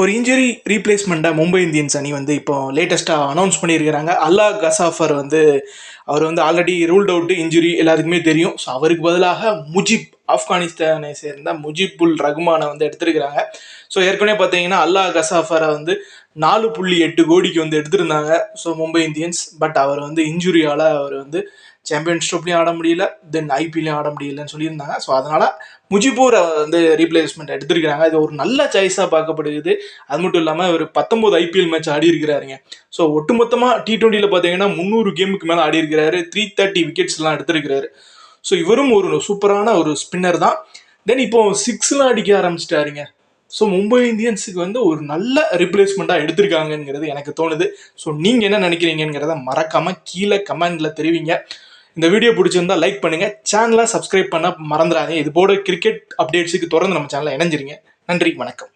ஒரு injury ரீப்ளேஸ்மெண்ட்டாக Mumbai Indians அணி வந்து இப்போ லேட்டஸ்ட்டாக அனௌன்ஸ் பண்ணியிருக்கிறாங்க. அல்லா கசாஃபர் வந்து அவர் வந்து ஆல்ரெடி ரூல்ட் அவுட்டு இன்ஜுரி எல்லாருக்குமே தெரியும். ஸோ அவருக்கு பதிலாக முஜிப் ஆப்கானிஸ்தானை சேர்ந்த முஜிபுல் ரகுமானை வந்து எடுத்திருக்கிறாங்க. ஸோ ஏற்கனவே பார்த்தீங்கன்னா அல்லா கசாஃபரை வந்து நாலு புள்ளி எட்டு கோடிக்கு வந்து எடுத்திருந்தாங்க. So Mumbai Indians. பட் அவர் வந்து இன்ஜுரியால் அவர் வந்து சாம்பியன்ஸ் ட்ரோப்லையும் ஆட முடியல. தென் ஐபிஎல்லையும் ஆட முடியலன்னு சொல்லியிருந்தாங்க. ஸோ அதனால் முஜிபூர் வந்து ரீப்ளேஸ்மெண்ட் எடுத்திருக்கிறாங்க. இது ஒரு நல்ல சாய்ஸாக பார்க்கப்படுது அது மட்டும் இல்லாமல் அவர் பத்தொம்போது ஐபிஎல் மேட்ச் ஆடி இருக்கிறாருங்க. ஸோ ஒட்டுமொத்தமாக டி ட்வெண்ட்டியில் பார்த்தீங்கன்னா முந்நூறு கேமுக்கு மேலே ஆடி இருக்கிறாரு. த்ரீ தேர்ட்டி விக்கெட்ஸ்லாம் எடுத்திருக்கிறாரு. ஸோ இவரும் ஒரு சூப்பரான ஒரு ஸ்பின்னர் தான். தென் இப்போ சிக்ஸ்லாம் அடிக்க ஆரம்பிச்சிட்டாருங்க. ஸோ மும்பை இந்தியன்ஸுக்கு வந்து ஒரு நல்ல ரிப்ளேஸ்மெண்ட்டாக எடுத்திருக்காங்கங்கிறது எனக்கு தோணுது. ஸோ நீங்கள் என்ன நினைக்கிறீங்கிறத மறக்காமல் கீழே கமெண்டில் தெரிவிங்க. இந்த வீடியோ பிடிச்சிருந்தா லைக் பண்ணுங்கள் சேனலை சப்ஸ்கிரைப் பண்ண மறந்துடாதீங்க. இது போல கிரிக்கெட் அப்டேட்ஸுக்கு தொடர்ந்து நம்ம சேனலை இணைஞ்சிருங்க. நன்றி வணக்கம்.